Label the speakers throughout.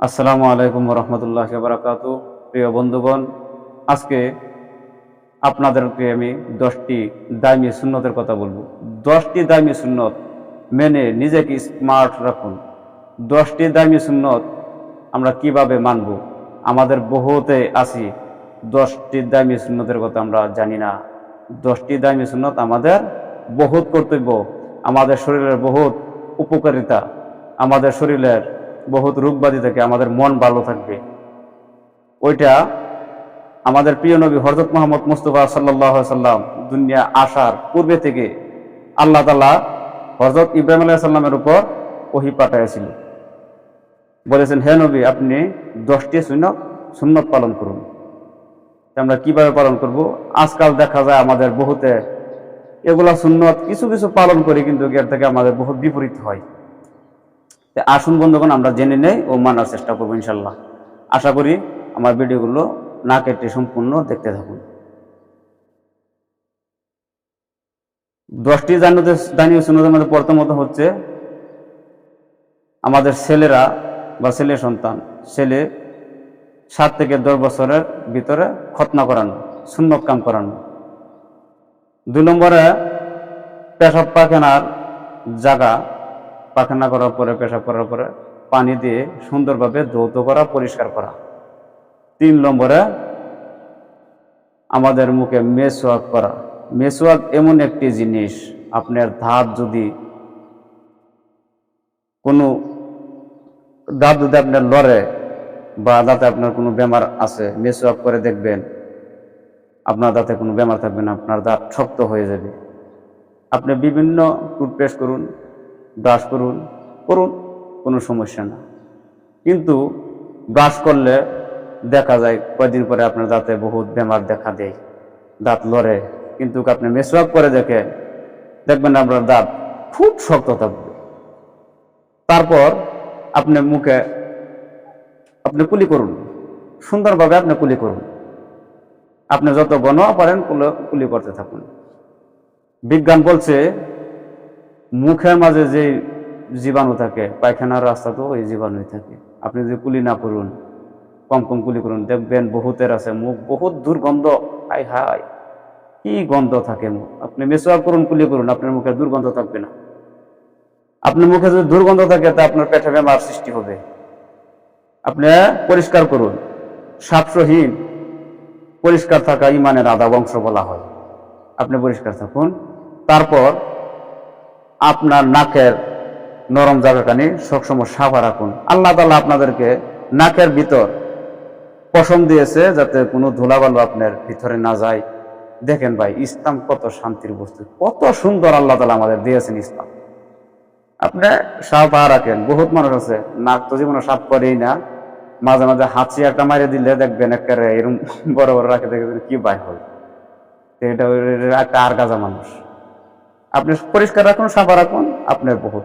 Speaker 1: আসসালামু আলাইকুম রহমতুল্লাহ বারাকাত প্রিয় বন্ধুগণ, আজকে আপনাদেরকে আমি দশটি দামি সুন্নতের কথা বলব। দশটি দামি সুন্নত মেনে নিজেকে স্মার্ট রাখুন। দশটি দামি সুন্নত আমরা কীভাবে মানব? আমাদের বহুতে আছি, দশটি দামি সুন্নতের কথা আমরা জানি না। দশটি দামি সুন্নত আমাদের বহুত কর্তব্য, আমাদের শরীরের বহুত উপকারিতা, আমাদের শরীরের বহুত রোগবাদী থেকে আমাদের মন ভালো থাকবে। ওইটা আমাদের প্রিয় নবী হরজত মোহাম্মদ মুস্তফা সাল্লাহ সাল্লাম দুনিয়া আসার পূর্বে থেকে আল্লাহ তালা হরজত ইব্রাহিম আলাহ সাল্লামের উপর ওহি পাঠাইছিল বলেছেন, হে নবী, আপনি দশটি সুন্নত সুন্নত পালন করুন। আমরা কীভাবে পালন করব? আজকাল দেখা যায় আমাদের বহুতে এগুলা সুন্নত কিছু কিছু পালন করি কিন্তু এর থেকে আমাদের বহুত বিপরীত হয়। আসুন বন্ধুগণ, আমরা জেনে নেই ও মানার চেষ্টা করব ইনশাল্লাহ। আশা করি আমার ভিডিওগুলো না কেটে সম্পূর্ণ দেখতে থাকুন। দশটি দানীয় সুন্নতের মধ্যে প্রথমত হচ্ছে আমাদের ছেলেরা বা ছেলে সন্তান। ছেলে সাত থেকে দশ বছরের ভিতরে খতনা করানো, সুন্নত কাম করানো। দুই নম্বরে পেশাব পায়খানার জায়গা পায়খানা করার পরে, পেশাব করার পরে পানি দিয়ে সুন্দরভাবে ধৌত করা, পরিষ্কার করা। তিন নম্বরে আমাদের মুখে মেসওয়াক করা। মেসওয়াক এমন একটি জিনিস, আপনার ধাত যদি কোনো দাঁত যদি আপনার লড়ে বা দাঁতে আপনার কোনো বেমার আছে, মেসওয়াক করে দেখবেন, আপনার দাঁতে কোনো বেমার থাকবে না, আপনার দাঁত শক্ত হয়ে যাবে। আপনি বিভিন্ন টুথপেস্ট করুন ব্রাশ করুন করুন, কোনো সমস্যা না। কিন্তু ব্রাশ করলে দেখা যায় কয়েকদিন পরে আপনার দাঁতে বহুত বেমার দেখা দেয়, দাঁত লড়ে কিন্তু আপনি মেসওয়াক করে দেখেন, দেখবেন আপনার দাঁত খুব শক্ত থাকবে। তারপর আপনি মুখে আপনি কুলি করুন, সুন্দরভাবে আপনি কুলি করুন। আপনি যত গণ পারেন কুলো- কুলি করতে থাকুন। বিজ্ঞান বলছে মুখের মাঝে যে জীবাণু থাকে, পায়খানার রাস্তাতেও ওই জীবাণুই থাকে। আপনি যদি কুলি না করুন, কম কম কুলি করুন, দেখবেন বহুতের আছে, মুখ বহুত দুর্গন্ধ হাই হাই কি গন্ধ থাকে মুখ। আপনি মেসোয়াক করুন, কুলি করুন, আপনার মুখে দুর্গন্ধ থাকবে না। আপনার মুখে যদি দুর্গন্ধ থাকে, তা আপনার পেটে বেমার সৃষ্টি হবে। আপনি পরিষ্কার করুন সাপসহীন পরিষ্কার থাকা ইমানের আধা বংশ বলা হয়। আপনি পরিষ্কার থাকুন। তারপর আপনার নাকের নরম জায়গাখানি সবসময় সাফা রাখুন। আল্লাহ তালা আপনাদেরকে নাকের ভিতর পশম দিয়েছে যাতে কোনো ধুলাবালু আপনার ভিতরে না যায়। দেখেন ভাই, ইসলাম কত শান্তির বস্তু, কত সুন্দর আল্লাহ তালা আমাদের দিয়েছেন ইসলাম। আপনি সাফা রাখেন, বহুত মানুষ আছে, নাক তো জীবনে সাফ করেই না। মাঝে মাঝে হাঁচি একটা মারে দিলে দেখবেন একেবারে এরকম বড় বড় রাখে দেখবেন কি হয়। তো এটা একটা আর গাজা মানুষ। আপনি পরিষ্কার রাখুন, সাফা রাখুন, আপনার বহুত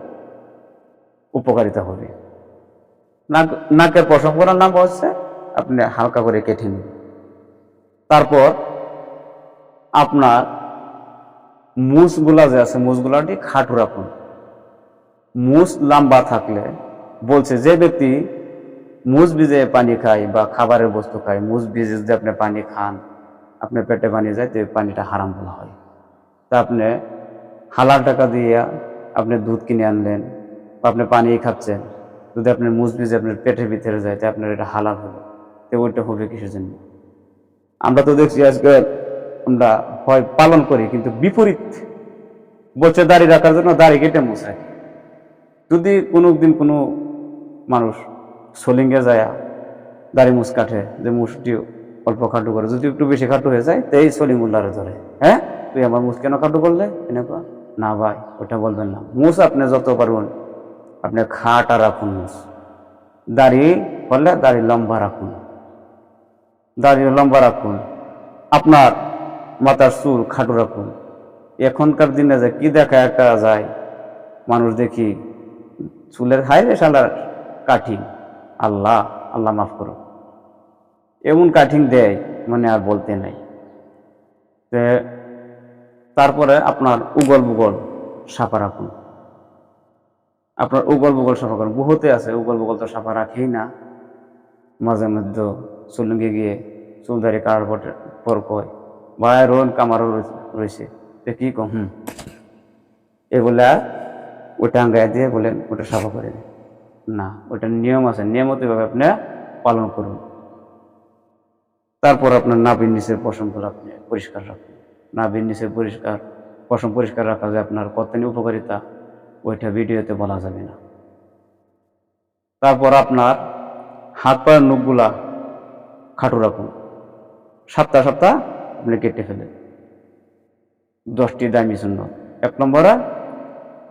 Speaker 1: উপকারিতা হবে। নাক, নাকের করার নাম হচ্ছে, আপনি হালকা করে কেটে নিন। তারপর আপনার মুসগুলা যে আছে মুসগুলাটি খাটু রাখুন। মুস লম্বা থাকলে বলছে, যে ব্যক্তি মুজ ভিজে পানি খায় বা খাবারের বস্তু খায় মুজ ভিজে যদি আপনি পানি খান, আপনার পেটে পানি যায়, তো পানিটা হারাম বলা হয়। তা আপনি হালাল টাকা দিয়ে আপনি দুধ কিনে আনলেন বা আপনি পানি খাচ্ছেন, যদি আপনার মুজ ভিজে আপনার পেটের ভিতরে যায় তো আপনার এটা হালাল হবে। তো ওইটা হবে কিসের জন্য? আমরা তো দেখছি আজকে আমরা হয় পালন করি, কিন্তু বিপরীত বলছে দাড়ি রাখার জন্য দাড়ি কেটে মুছ রাখি। যদি কোনো দিন কোনো মানুষ সোলিঙ্গে যায়, দাড়ি মুছ কাটে, যে মুছটি অল্প খাটু করে, যদি একটু বেশি খাটু হয়ে যায়, তো এই সলিং উল্লারে ধরে। হ্যাঁ? তুই আমার মুছ কেন খাটু করলে? এনেকা না ভাই, ওটা বলবেন না। মুছ আপনি যত পারবেন, আপনি খাটা রাখুন মুছ দাড়ি হলে দাড়ি লম্বা রাখুন। দাড়ি লম্বা রাখুন, আপনার মাথার চুল খাটু রাখুন। এখনকার দিনে যে কি দেখা একটা যায়, মানুষ দেখি চুলের হাই রে শালার কাঠিং। আল্লাহ আল্লাহ মাফ করো এমন কাঠিং দেয় মানে আর বলতে নাই। তারপরে আপনার উগল বুগল সাপা রাখুন। আপনার উগল বুগল সাফা করুন। বহুতে আছে, উগল বুগল তো সাফা রাখেই না। মাঝে মধ্যে চুলুঙ্গে গিয়ে চুলদারি কাটার পর কয়, ভাই, রোহন, কামারও রয়েছে তো কি কম? হুম। এগুলা ওটা আঙ্গায় দিয়ে বলেন, ওটা সাফা করে না, ওটা নিয়ম আছে। নিয়মিতভাবে আপনি পালন করুন। তারপর আপনার নাভির নিচের পশমগুলো আপনি পরিষ্কার রাখুন। নাভির নিচের পরিষ্কার, পশম পরিষ্কার রাখা যে আপনার কতখানি উপকারিতা, ওইটা ভিডিওতে বলা যাবে না। তারপর আপনার হাত পায়ের নখগুলা খাটু রাখুন। সপ্তাহ সপ্তাহ আপনি কেটে ফেলেন। দশটি দামি শূন্য। এক নম্বরে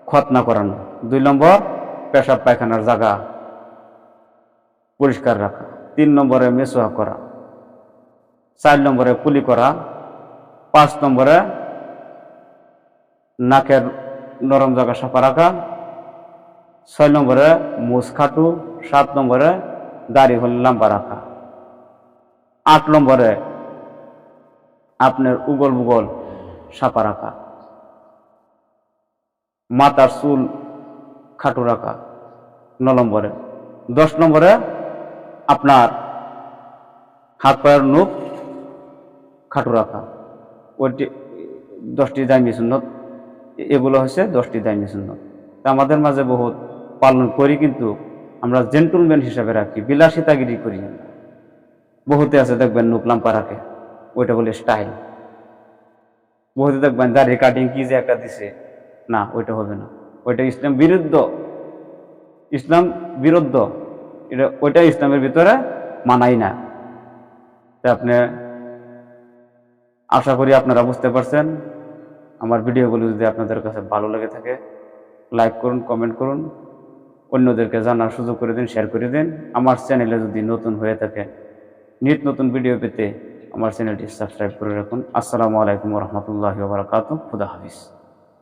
Speaker 1: খতনা করানো। দুই নম্বর পেশাব পায়খানার জায়গা পরিষ্কার রাখা। তিন নম্বরে মেসোয়া করা। চার নম্বরে কুলি করা। পাঁচ নম্বরে, নাকের নরম জায়গা সাফা রাখা। ছয় নম্বরে মুস খাটু সাত নম্বরে, দাড়ি হল লম্বা রাখা। আট নম্বরে, আপনার উগল বুগল সাপা রাখা। মাথার চুল খাটু রাখা। ন নম্বরে। দশ নম্বরে, আপনার হাত পায়ের নখ খাটু রাখা। ওইটি দশটি দামি সুন্নত এগুলো হচ্ছে দশটি দামি সুন্নত। তা আমাদের মাঝে বহুত পালন করি, কিন্তু আমরা জেন্টলম্যান হিসাবে রাখি, বিলাসিতাগিরি করি বহুতে আছে, দেখবেন নুকলাম পাড়াকে, ওইটা বলে স্টাইল বহুতে দেখবেন, দাড়ি কাটিং কি যে একটা দিছে, না, ওইটা হবে না। ওইটা ইসলাম বিরুদ্ধ। ইসলাম বিরুদ্ধ। এটা ওইটা ইসলামের ভিতরে মানাই না। আপনি আশা করি আপনারা বুঝতে পারছেন। আমার ভিডিওগুলো যদি আপনাদের কাছে ভালো লেগে থাকে লাইক করুন কমেন্ট করুন। অন্যদেরকে জানার সুযোগ করে দিন শেয়ার করে দিন। আমার চ্যানেলে যদি নতুন হয়ে থাকে নিত নতুন ভিডিও পেতে আমার চ্যানেলটি সাবস্ক্রাইব করে রাখুন। আসসালামু আলাইকুম রহমতুল্লাহ বারকাত খুদা হাফিজ।